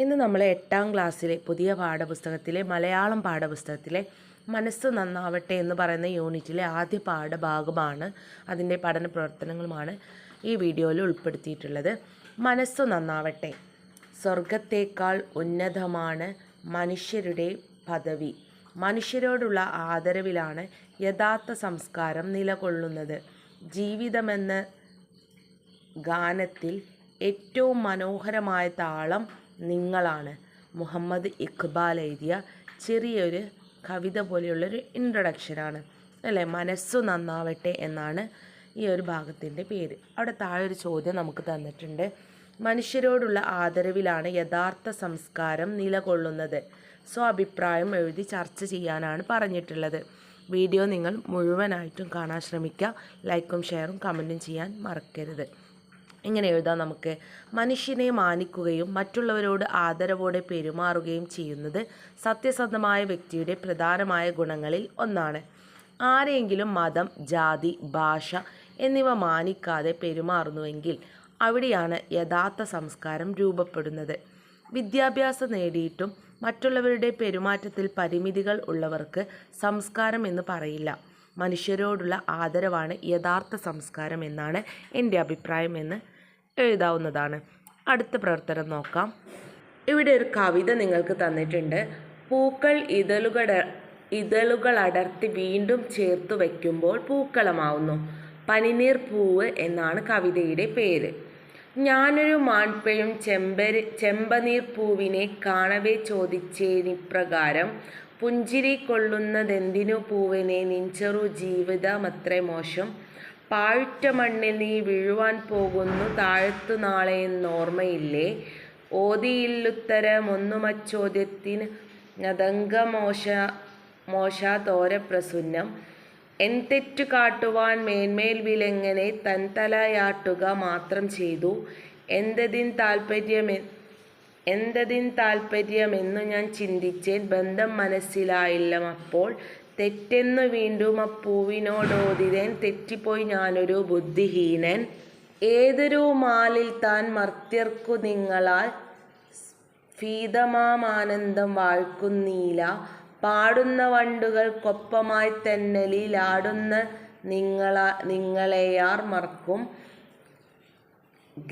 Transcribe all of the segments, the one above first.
ഇന്ന് നമ്മൾ എട്ടാം ക്ലാസ്സിലെ പുതിയ പാഠപുസ്തകത്തിലെ മലയാളം പാഠപുസ്തകത്തിലെ മനസ്സ് നന്നാവട്ടെ എന്ന് പറയുന്ന യൂണിറ്റിലെ ആദ്യ പാഠഭാഗമാണ് അതിന്റെ പഠന പ്രവർത്തനങ്ങളുമാണ് ഈ വീഡിയോയിൽ ഉൾപ്പെടുത്തിയിട്ടുള്ളത്. മനസ്സ് നന്നാവട്ടെ. സ്വർഗത്തേക്കാൾ ഉന്നതമാണ് മനുഷ്യരുടെ പദവി. മനുഷ്യരോടുള്ള ആദരവിലാണ് യഥാർത്ഥ സംസ്കാരം നിലകൊള്ളുന്നത്. ജീവിതമെന്ന ഗാനത്തിൽ ഏറ്റവും മനോഹരമായ താളം നിങ്ങളാണ്. മുഹമ്മദ് ഇഖ്ബാൽ എഴുതിയ ചെറിയൊരു കവിത പോലെയുള്ളൊരു ഇൻട്രൊഡക്ഷനാണ് അല്ലേ? മനസ്സു നന്നാവട്ടെ എന്നാണ് ഈ ഒരു ഭാഗത്തിന്റെ പേര്. അവിടെ താഴെ ഒരു ചോദ്യം നമുക്ക് തന്നിട്ടുണ്ട്. മനുഷ്യരോടുള്ള ആദരവിലാണ് യഥാർത്ഥ സംസ്കാരം നിലകൊള്ളുന്നത്. സോ അഭിപ്രായം എഴുതി ചർച്ച ചെയ്യാനാണ് പറഞ്ഞിട്ടുള്ളത്. വീഡിയോ നിങ്ങൾ മുഴുവനായിട്ടും കാണാൻ ശ്രമിക്കുക. ലൈക്കും ഷെയറും കമന്റും ചെയ്യാൻ മറക്കരുത്. ഇങ്ങനെ എഴുതാം നമുക്ക്. മനുഷ്യനെ മാനിക്കുകയും മറ്റുള്ളവരോട് ആദരവോടെ പെരുമാറുകയും ചെയ്യുന്നത് സത്യസന്ധമായ വ്യക്തിയുടെ പ്രധാനമായ ഗുണങ്ങളിൽ ഒന്നാണ്. ആരെങ്കിലും മതം ജാതി ഭാഷ എന്നിവ മാനിക്കാതെ പെരുമാറുന്നുവെങ്കിൽ അവിടെയാണ് യഥാർത്ഥ സംസ്കാരം രൂപപ്പെടുന്നത്. വിദ്യാഭ്യാസം നേടിയിട്ടും മറ്റുള്ളവരുടെ പെരുമാറ്റത്തിൽ പരിമിതികൾ ഉള്ളവർക്ക് സംസ്കാരം എന്ന് പറയില്ല. മനുഷ്യരോടുള്ള ആദരവാണ് യഥാർത്ഥ സംസ്കാരം എന്നാണ് എന്റെ അഭിപ്രായം എന്ന് എഴുതാവുന്നതാണ്. അടുത്ത പ്രവർത്തനം നോക്കാം. ഇവിടെ ഒരു കവിത നിങ്ങൾക്ക് തന്നിട്ടുണ്ട്. പൂക്കൾ ഇതളുകട ഇതളുകൾ അടർത്തി വീണ്ടും ചേർത്ത് വയ്ക്കുമ്പോൾ പൂക്കളമാവുന്നു. പനിനീർ പൂവ് എന്നാണ് കവിതയുടെ പേര്. ഞാനൊരു മാൺപെഴും ചെമ്പരി ചെമ്പനീർ പൂവിനെ കാണവേ ചോദിച്ചേനിപ്രകാരം പുഞ്ചിരി കൊള്ളുന്നതെന്തിനു പൂവിനെ? നിഞ്ചറു ജീവിതമത്രേ മോശം. പാഴ്റ്റ മണ്ണിൽ നീ വീഴുവാൻ പോകുന്നു. താഴ്ത്തു നാളെ എന്നോർമ്മയില്ലേ ഓതിയില്ലുത്തരമൊന്നുമച്ചോദ്യത്തിന് നദംഗമോശ മോശാതോര പ്രസുന്നം. എൻ തെറ്റു കാട്ടുവാൻ മേന്മേൽ വിലെങ്ങനെ തൻ തലയാട്ടുക മാത്രം ചെയ്തു. എന്തതിൻ താല്പര്യമെ എന്തതിൻ താല്പര്യമെന്നു ഞാൻ ചിന്തിച്ചേൻ ബന്ധം മനസ്സിലായില്ല അപ്പോൾ തെറ്റെന്നു വീണ്ടും അപ്പൂവിനോടോതിരൻ തെറ്റിപ്പോയി ഞാനൊരു ബുദ്ധിഹീനൻ. ഏതൊരു മാലിൽ താൻ മർത്യർക്കു നിങ്ങളാൽ ഫീതമാമാനന്ദം വാഴ്ക്കുന്നീല. പാടുന്ന വണ്ടുകൾക്കൊപ്പമായി തെന്നലിലാടുന്ന നിങ്ങള നിങ്ങളെയാർ മറക്കും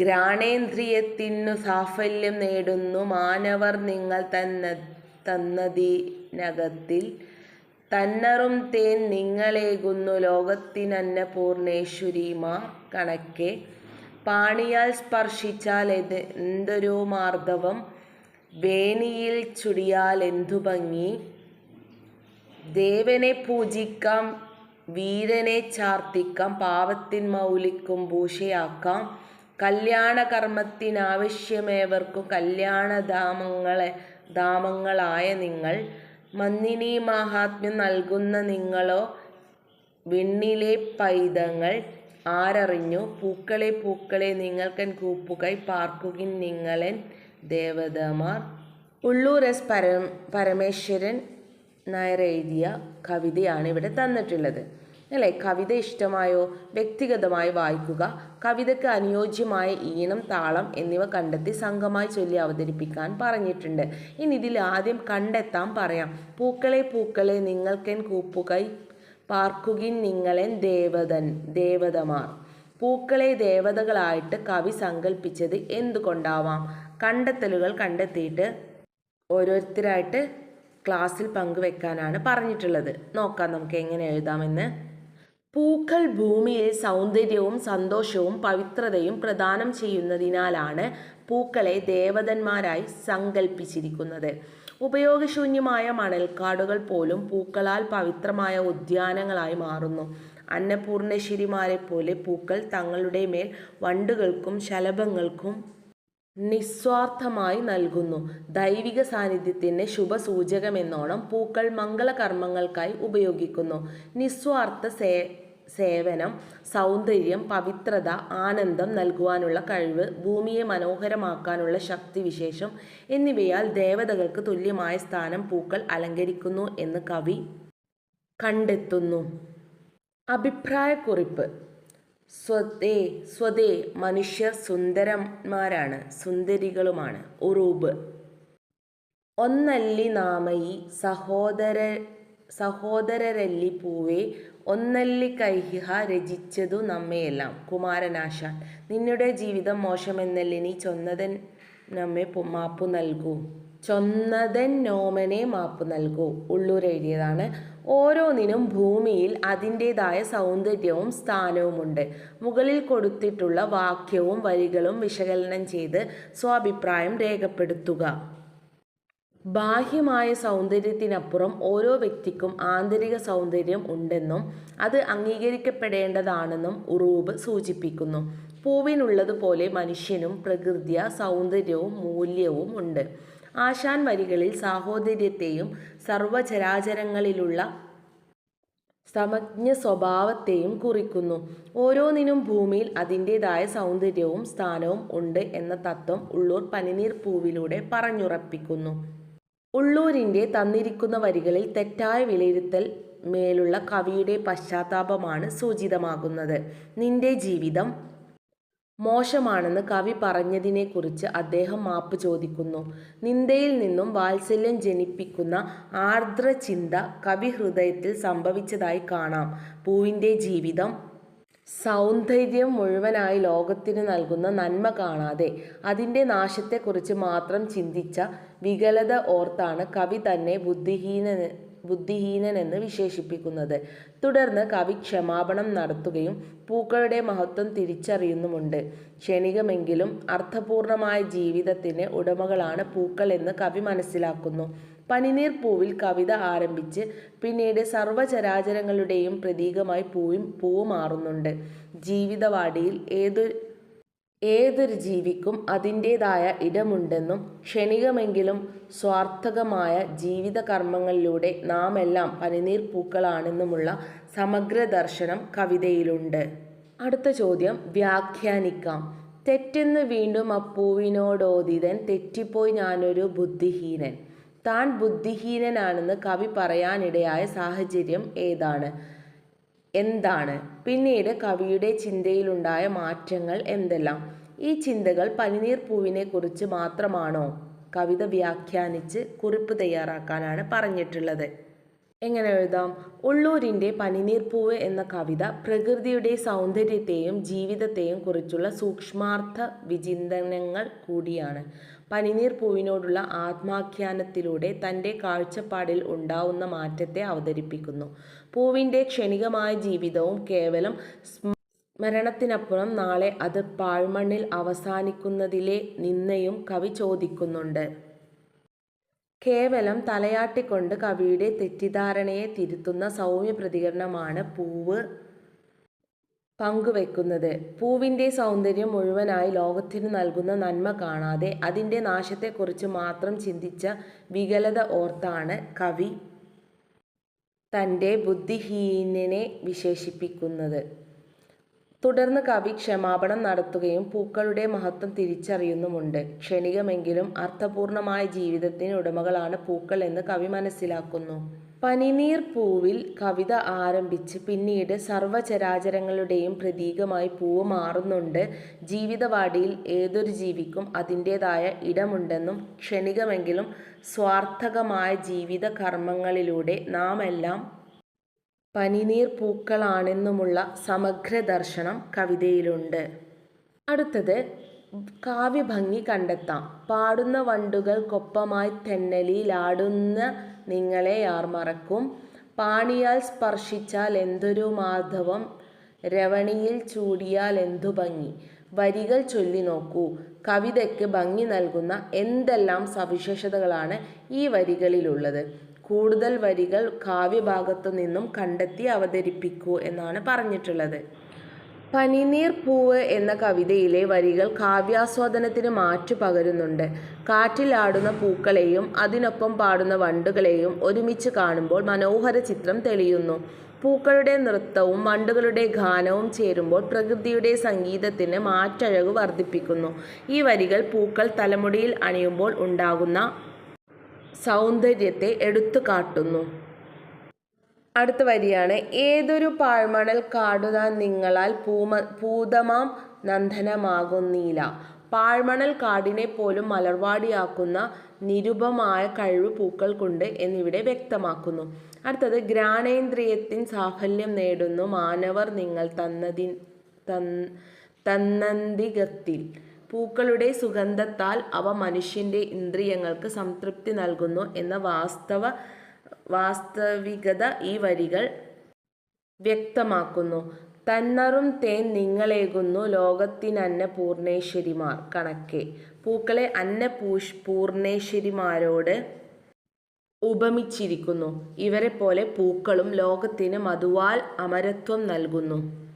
ഘ്രാണേന്ദ്രിയത്തിനു സാഫല്യം നേടുന്നു മാനവർ നിങ്ങൾ തന്ന തന്നതിനകത്തിൽ. തന്നറും തേൻ നിങ്ങളേകുന്നു ലോകത്തിനന്ന പൂർണേശ്വരിമാ കണക്കെ. പാണിയാൽ സ്പർശിച്ചാൽ എത് എന്തൊരു മാർദ്ദവം വേണിയിൽ ചുടിയാൽ എന്തു ഭംഗി. ദേവനെ പൂജിക്കാം വീരനെ ചാർത്തിക്കാം പാവത്തിൻ മൗലിക്കും ഭൂഷയാക്കാം കല്യാണ കർമ്മത്തിനാവശ്യമേവർക്കും കല്യാണധാമങ്ങളെ ധാമങ്ങളായ നിങ്ങൾ. മന്നിനി മാഹാത്മ്യം നൽകുന്ന നിങ്ങളോ? വിണ്ണിലെ പൈതങ്ങൾ ആരറിഞ്ഞു? പൂക്കളെ പൂക്കളെ നിങ്ങൾക്കൻ കൂപ്പുകൈ പാർക്കുകിൻ നിങ്ങളൻ ദേവതമാർ. ഉള്ളൂർ എസ് പരം പരമേശ്വരൻ നായർ എഴുതിയ കവിതയാണ് ഇവിടെ തന്നിട്ടുള്ളത്. അല്ലേ? കവിത ഇഷ്ടമായോ? വ്യക്തിഗതമായി വായിക്കുക. കവിതയ്ക്ക് അനുയോജ്യമായ ഈണം താളം എന്നിവ കണ്ടെത്തി സംഘമായി ചൊല്ലി അവതരിപ്പിക്കാൻ പറഞ്ഞിട്ടുണ്ട്. ഇനി ഇതിൽ ആദ്യം കണ്ടെത്താൻ പറയാം. പൂക്കളെ പൂക്കളെ നിങ്ങൾക്കെൻ കൂപ്പുകൈ പാർക്കുകിൻ നിങ്ങളെൻ ദേവതൻ ദേവതമാർ. പൂക്കളെ ദേവതകളായിട്ട് കവി സങ്കല്പിച്ചത് എന്തുകൊണ്ടാവാം? കണ്ടെത്തലുകൾ കണ്ടെത്തിയിട്ട് ഓരോരുത്തരായിട്ട് ക്ലാസ്സിൽ പങ്കുവെക്കാനാണ് പറഞ്ഞിട്ടുള്ളത്. നോക്കാം നമുക്ക് എങ്ങനെ എഴുതാമെന്ന്. പൂക്കൾ ഭൂമിയെ സൗന്ദര്യവും സന്തോഷവും പവിത്രതയും പ്രദാനം ചെയ്യുന്നതിനാലാണ് പൂക്കളെ ദേവതന്മാരായി സങ്കല്പിച്ചിരിക്കുന്നത് ഉപയോഗശൂന്യമായ മണൽക്കാടുകൾ പോലും പൂക്കളാൽ പവിത്രമായ ഉദ്യാനങ്ങളായി മാറുന്നു. അന്നപൂർണേശ്വരിമാരെ പോലെ പൂക്കൾ തങ്ങളുടെ മേൽ വണ്ടുകൾക്കും ശലഭങ്ങൾക്കും നിസ്വാർത്ഥമായി നൽകുന്നു. ദൈവിക സാന്നിധ്യത്തിന് ശുഭസൂചകമെന്നോണം പൂക്കൾ മംഗളകർമ്മങ്ങൾക്കായി ഉപയോഗിക്കുന്നു. നിസ്വാർത്ഥ സേ സേവനം സൗന്ദര്യം പവിത്രത ആനന്ദം നൽകുവാനുള്ള കഴിവ് ഭൂമിയെ മനോഹരമാക്കാനുള്ള ശക്തിവിശേഷം എന്നിവയാൽ ദേവതകൾക്ക് തുല്യമായ സ്ഥാനം പൂക്കൾ അലങ്കരിക്കുന്നു എന്ന് കവി കണ്ടെത്തുന്നു. അഭിപ്രായക്കുറിപ്പ്. സ്വതേ സ്വതേ മനുഷ്യർ സുന്ദരന്മാരാണ് സുന്ദരികളുമാണ്. ഉറൂബ്. ഒന്നല്ലി നാമയി സഹോദര സഹോദരരല്ലി പൂവേ ഒന്നല്ലി കൈഹ രചിച്ചതു നമ്മയെല്ലാം. കുമാരനാശാൻ നിന്നുടെ ജീവിതം മോശമെന്നല്ലി നീ ചൊന്നതൻ നമ്മെ മാപ്പു നൽകൂ. ചൊന്നതൻ നോമനെ മാപ്പ് നൽകൂ. ഉള്ളൂർ എഴുതിയതാണ് ഓരോന്നിനും ഭൂമിയിൽ അതിന്റെതായ സൗന്ദര്യവും സ്ഥാനവുമുണ്ട്. മുകളിൽ കൊടുത്തിട്ടുള്ള വാക്യവും വരികളും വിശകലനം ചെയ്ത് സ്വാഭിപ്രായം രേഖപ്പെടുത്തുക. ബാഹ്യമായ സൗന്ദര്യത്തിനപ്പുറം ഓരോ വ്യക്തിക്കും ആന്തരിക സൗന്ദര്യം ഉണ്ടെന്നും അത് അംഗീകരിക്കപ്പെടേണ്ടതാണെന്നും ഉറൂബ് സൂചിപ്പിക്കുന്നു. പൂവിനുള്ളതുപോലെ മനുഷ്യനും പ്രകൃതിയ സൗന്ദര്യവും മൂല്യവും ഉണ്ട്. ആശാൻ വരികളിൽ സാഹോദര്യത്തെയും സർവചരാചരങ്ങളിലുള്ള സമജ്ഞ സ്വഭാവത്തെയും കുറിക്കുന്നു. ഓരോന്നിനും ഭൂമിയിൽ അതിന്റെതായ സൗന്ദര്യവും സ്ഥാനവും ഉണ്ട് എന്ന തത്വം ഉള്ളൂർ പനിനീർ പൂവിലൂടെ പറഞ്ഞുറപ്പിക്കുന്നു. ഉള്ളൂരിന്റെ തന്നിരിക്കുന്ന വരികളിൽ തെറ്റായ വിലയിരുത്തൽ മേലുള്ള കവിയുടെ പശ്ചാത്താപമാണ് സൂചിതമാകുന്നത്. നിന്റെ ജീവിതം മോശമാണെന്ന് കവി പറഞ്ഞതിനെക്കുറിച്ച് അദ്ദേഹം മാപ്പ് ചോദിക്കുന്നു. നിന്ദയിൽ നിന്നും വാത്സല്യം ജനിപ്പിക്കുന്ന ആർദ്ര ചിന്ത കവി ഹൃദയത്തിൽ സംഭവിച്ചതായി കാണാം. പൂവിന്റെ ജീവിതം സൗന്ദര്യം മുഴുവനായി ലോകത്തിന് നൽകുന്ന നന്മ കാണാതെ അതിന്റെ നാശത്തെക്കുറിച്ച് മാത്രം ചിന്തിച്ച വികലത ഓർത്താണ് കവി തന്നെ ബുദ്ധിഹീന ബുദ്ധിഹീനനെന്ന് വിശേഷിപ്പിക്കുന്നത്. തുടർന്ന് കവി ക്ഷമാപണം നടത്തുകയും പൂക്കളുടെ മഹത്വം തിരിച്ചറിയുന്നുമുണ്ട്. ക്ഷണികമെങ്കിലും അർത്ഥപൂർണമായ ജീവിതത്തിന് ഉടമകളാണ് പൂക്കൾ എന്ന് കവി മനസ്സിലാക്കുന്നു. പനിനീർ പൂവിൽ കവിത ആരംഭിച്ച് പിന്നീട് സർവചരാചരങ്ങളുടെയും പ്രതീകമായി പൂവും പൂവ് മാറുന്നുണ്ട്. ജീവിതവാടിയിൽ ഏതു ഏതൊരു ജീവിക്കും അതിന്റേതായ ഇടമുണ്ടെന്നും ക്ഷണികമെങ്കിലും സ്വാർത്ഥകമായ ജീവിത കർമ്മങ്ങളിലൂടെ എല്ലാം പനിനീർ പൂക്കളാണെന്നുമുള്ള സമഗ്ര ദർശനം കവിതയിലുണ്ട്. അടുത്ത ചോദ്യം വ്യാഖ്യാനിക്കാം. തെറ്റെന്ന് വീണ്ടും അപ്പൂവിനോടോദിതൻ തെറ്റിപ്പോയി ഞാനൊരു ബുദ്ധിഹീനൻ. താൻ ബുദ്ധിഹീനനാണെന്ന് കവി പറയാനിടയായ സാഹചര്യം ഏതാണ്? എന്താണ്? പിന്നീട് കവിയുടെ ചിന്തയിലുണ്ടായ മാറ്റങ്ങൾ എന്തെല്ലാം? ഈ ചിന്തകൾ പനിനീർ പൂവിനെ കുറിച്ച് മാത്രമാണോ? കവിത വ്യാഖ്യാനിച്ച് കുറിപ്പ് തയ്യാറാക്കാനാണ് പറഞ്ഞിട്ടുള്ളത്. എങ്ങനെ എഴുതാം? ഉള്ളൂരിന്റെ പനിനീർപ്പൂവ് എന്ന കവിത പ്രകൃതിയുടെ സൗന്ദര്യത്തെയും ജീവിതത്തെയും കുറിച്ചുള്ള സൂക്ഷ്മാർത്ഥ വിചിന്തനങ്ങൾ കൂടിയാണ്. പനിനീർ പൂവിനോടുള്ള ആത്മാഖ്യാനത്തിലൂടെ തന്റെ കാഴ്ചപ്പാടിൽ ഉണ്ടാവുന്ന മാറ്റത്തെ അവതരിപ്പിക്കുന്നു. പൂവിന്റെ ക്ഷണികമായ ജീവിതവും കേവലം സ്മരണത്തിനപ്പുറം നാളെ അത് പാഴ്മണ്ണിൽ അവസാനിക്കുന്നതിലെ നിന്നയും കവി ചോദിക്കുന്നുണ്ട്. കേവലം തലയാട്ടിക്കൊണ്ട് കവിയുടെ തെറ്റിദ്ധാരണയെ തിരുത്തുന്ന സൗമ്യ പ്രതികരണമാണ് പൂവ്. പങ്കുവെക്കുന്നത്. പൂവിന്റെ സൗന്ദര്യം മുഴുവനായി ലോകത്തിന് നൽകുന്ന നന്മ കാണാതെ അതിന്റെ നാശത്തെക്കുറിച്ച് മാത്രം ചിന്തിച്ച വികലത ഓർത്താണ് കവി തന്റെ ബുദ്ധിഹീനനെ വിശേഷിപ്പിക്കുന്നത്. തുടർന്ന് കവി ക്ഷമാപണം നടത്തുകയും പൂക്കളുടെ മഹത്വം തിരിച്ചറിയുന്നുമുണ്ട്. ക്ഷണികമെങ്കിലും അർത്ഥപൂർണമായ ജീവിതത്തിന് ഉടമകളാണ് പൂക്കൾ എന്ന് കവി മനസ്സിലാക്കുന്നു. പനിനീർ പൂവിൽ കവിത ആരംഭിച്ച് പിന്നീട് സർവചരാചരങ്ങളുടെയും പ്രതീകമായി പൂവ് മാറുന്നുണ്ട്. ജീവിതവാടിയിൽ ഏതൊരു ജീവിക്കും അതിന്റേതായ ഇടമുണ്ടെന്നും ക്ഷണികമെങ്കിലും സ്വാർത്ഥകമായ ജീവിത കർമ്മങ്ങളിലൂടെ നാം എല്ലാം പനിനീർ പൂക്കളാണെന്നുമുള്ള സമഗ്ര ദർശനം കവിതയിലുണ്ട്. അടുത്തത് കാവ്യഭംഗി കണ്ടെത്താം. പാടുന്ന വണ്ടുകൾക്കൊപ്പമായി തെന്നലിലാടുന്ന നിങ്ങളെ ആർ മറക്കും പാണിയാൽ സ്പർശിച്ചാൽ എന്തൊരു മാധവം. രവണിയിൽ ചൂടിയാൽ എന്തു ഭംഗി. വരികൾ ചൊല്ലി നോക്കൂ. കവിതയ്ക്ക് ഭംഗി നൽകുന്ന എന്തെല്ലാം സവിശേഷതകളാണ് ഈ വരികളിലുള്ളത്. കൂടുതൽ വരികൾ കാവ്യഭാഗത്തു നിന്നും കണ്ടെത്തി അവതരിപ്പിക്കൂ എന്നാണ് പറഞ്ഞിട്ടുള്ളത്. പനിനീർ പൂവ് എന്ന കവിതയിലെ വരികൾ കാവ്യാസ്വാദനത്തിന് മാറ്റു പകരുന്നുണ്ട്. കാറ്റിലാടുന്ന പൂക്കളെയും അതിനൊപ്പം പാടുന്ന വണ്ടുകളെയും ഒരുമിച്ച് കാണുമ്പോൾ മനോഹര ചിത്രം തെളിയുന്നു. പൂക്കളുടെ നൃത്തവും വണ്ടുകളുടെ ഗാനവും ചേരുമ്പോൾ പ്രകൃതിയുടെ സംഗീതത്തിന് മാറ്റഴക് വർദ്ധിപ്പിക്കുന്നു. ഈ വരികൾ പൂക്കൾ തലമുടിയിൽ അണിയുമ്പോൾ ഉണ്ടാകുന്ന സൗന്ദര്യത്തെ എടുത്തു കാട്ടുന്നു. അടുത്ത വരിയാണ്. ഏതൊരു പാഴ്മണൽ കാടുതാൻ നിങ്ങളാൽ പൂമ പൂതമാം നന്ദനമാകുന്നീല. പാഴ്മണൽ കാടിനെ പോലും മലർവാടിയാക്കുന്ന നിരുപമായ കഴിവ് പൂക്കൾക്കുണ്ട് എന്നിവിടെ വ്യക്തമാക്കുന്നു. അടുത്തത് ഗ്രാണേന്ദ്രിയത്തിൻ സാഫല്യം നേടുന്നു മാനവർ നിങ്ങൾ തന്നതി തന്നന്തികത്തിൽ. പൂക്കളുടെ സുഗന്ധത്താൽ അവ മനുഷ്യന്റെ ഇന്ദ്രിയങ്ങൾക്ക് സംതൃപ്തി നൽകുന്നു എന്ന വാസ്തവ വാസ്തവികത ഈ വരികൾ വ്യക്തമാക്കുന്നു. തന്നറും തേൻ നിങ്ങളേകുന്നു ലോകത്തിനന്ന പൂർണേശ്വരിമാർ കണക്കെ. പൂക്കളെ അന്ന പൂഷ് പൂർണേശ്വരിമാരോട് ഉപമിച്ചിരിക്കുന്നു. ഇവരെ പോലെ പൂക്കളും ലോകത്തിന് മധുവാൽ അമരത്വം നൽകുന്നു.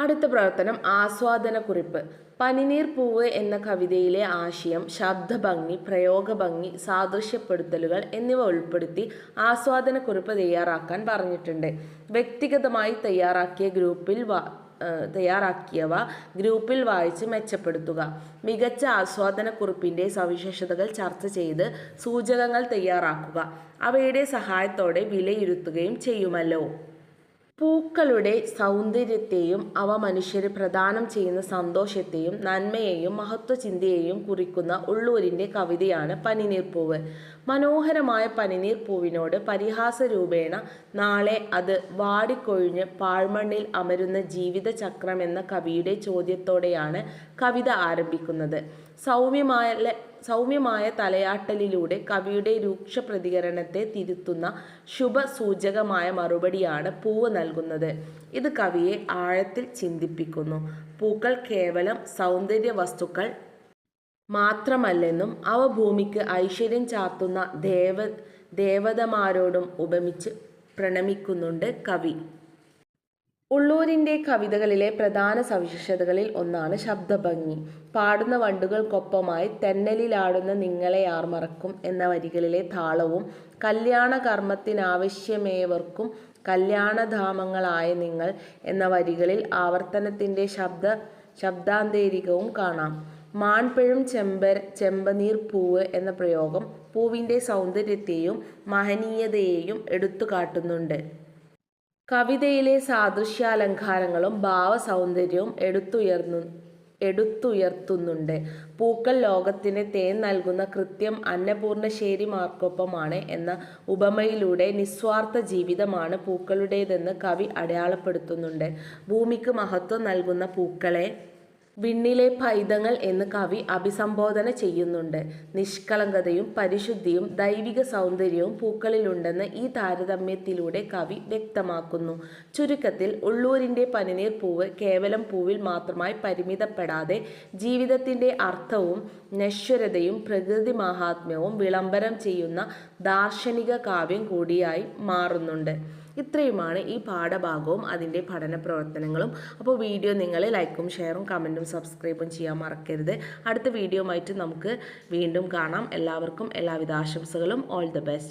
അടുത്ത പ്രവർത്തനം ആസ്വാദനക്കുറിപ്പ്. പനിനീർ പൂവ് എന്ന കവിതയിലെ ആശയം ശബ്ദഭംഗി പ്രയോഗഭംഗി സാദൃശ്യപ്പെടുത്തലുകൾ എന്നിവ ഉൾപ്പെടുത്തി ആസ്വാദന കുറിപ്പ് തയ്യാറാക്കാൻ പറഞ്ഞിട്ടുണ്ട്. വ്യക്തിഗതമായി തയ്യാറാക്കിയ ഗ്രൂപ്പിൽ തയ്യാറാക്കിയവ ഗ്രൂപ്പിൽ വായിച്ച് മെച്ചപ്പെടുത്തുക. മികച്ച ആസ്വാദന ആസ്വാദനക്കുറിപ്പിന്റെ സവിശേഷതകൾ ചർച്ച ചെയ്ത് സൂചകങ്ങൾ തയ്യാറാക്കുക. അവയുടെ സഹായത്തോടെ വിലയിരുത്തുകയും ചെയ്യുമല്ലോ. പൂക്കളുടെ സൗന്ദര്യത്തെയും അവ മനുഷ്യര് പ്രദാനം ചെയ്യുന്ന സന്തോഷത്തെയും നന്മയെയും മഹത്വചിന്തയെയും കുറിക്കുന്ന ഉള്ളൂരിന്റെ കവിതയാണ് പനിനീർപ്പൂവ്. മനോഹരമായ പനിനീർ പൂവിനോട് പരിഹാസരൂപേണ നാളെ അത് വാടിക്കൊഴിഞ്ഞ് പാഴ്മണ്ണിൽ അമരുന്ന ജീവിതചക്രമെന്ന കവിയുടെ ചോദ്യത്തോടെയാണ് കവിത ആരംഭിക്കുന്നത്. സൗമ്യമായ സൗമ്യമായ തലയാട്ടലിലൂടെ കവിയുടെ രൂക്ഷ പ്രതികരണത്തെ തിരുത്തുന്ന ശുഭസൂചകമായ മറുപടിയാണ് പൂവ് നൽകുന്നത്. ഇത് കവിയെ ആഴത്തിൽ ചിന്തിപ്പിക്കുന്നു. പൂക്കൾ കേവലം സൗന്ദര്യ വസ്തുക്കൾ മാത്രമല്ലെന്നും അവ ഭൂമിക്ക് ഐശ്വര്യം ചാർത്തുന്ന ദേവ ദേവതമാരോടും ഉപമിച്ച് പ്രണമിക്കുന്നുണ്ട് കവി. ഉള്ളൂരിന്റെ കവിതകളിലെ പ്രധാന സവിശേഷതകളിൽ ഒന്നാണ് ശബ്ദഭംഗി. പാടുന്ന വണ്ടുകൾക്കൊപ്പമായി തെന്നലിലാടുന്ന നിങ്ങളെ ആർ മറക്കും എന്ന വരികളിലെ താളവും കല്യാണ കർമ്മത്തിനാവശ്യമേവർക്കും കല്യാണധാമങ്ങളായ നിങ്ങൾ എന്ന വരികളിൽ ആവർത്തനത്തിന്റെ ശബ്ദ ശബ്ദാന്തരികവും കാണാം. മാൺപഴും ചെമ്പ ചെമ്പനീർ പൂവ് എന്ന പ്രയോഗം പൂവിന്റെ സൗന്ദര്യത്തെയും മഹനീയതയെയും എടുത്തു കാട്ടുന്നുണ്ട് കവിതയിലെ സാദൃശ്യാലങ്കാരങ്ങളും ഭാവസൗന്ദര്യവും എടുത്തുയർന്നു എടുത്തുയർത്തുന്നുണ്ട്. പൂക്കൾ ലോകത്തിന് തേൻ നൽകുന്ന കൃത്യം അന്നപൂർണശ്ശേരിമാർക്കൊപ്പമാണ് എന്ന ഉപമയിലൂടെ നിസ്വാർത്ഥ ജീവിതമാണ് പൂക്കളുടേതെന്ന് കവി അടയാളപ്പെടുത്തുന്നുണ്ട്. ഭൂമിക്ക് മഹത്വം നൽകുന്ന പൂക്കളെ വിണ്ണിലെ ഫൈതങ്ങൾ എന്ന് കവി അഭിസംബോധന ചെയ്യുന്നുണ്ട്. നിഷ്കളങ്കതയും പരിശുദ്ധിയും ദൈവിക സൗന്ദര്യവും പൂക്കളിലുണ്ടെന്ന് ഈ താരതമ്യത്തിലൂടെ കവി വ്യക്തമാക്കുന്നു. ചുരുക്കത്തിൽ ഉള്ളൂരിന്റെ പനിനീർ പൂവ് കേവലം പൂവിൽ മാത്രമായി പരിമിതപ്പെടാതെ ജീവിതത്തിന്റെ അർത്ഥവും നശ്വരതയും പ്രകൃതി മാഹാത്മ്യവും വിളംബരം ചെയ്യുന്ന ദാർശനിക കാവ്യം കൂടിയായി മാറുന്നുണ്ട്. ഇത്രയുമാണ് ഈ പാഠഭാഗവും അതിന്റെ പഠന പ്രവർത്തനങ്ങളും. അപ്പോൾ വീഡിയോ നിങ്ങൾ ലൈക്കും ഷെയറും കമന്റും സബ്സ്ക്രൈബും ചെയ്യാൻ മറക്കരുത്. അടുത്ത വീഡിയോ ആയിട്ട് നമുക്ക് വീണ്ടും കാണാം. എല്ലാവർക്കും എല്ലാവിധ ആശംസകളും. All the best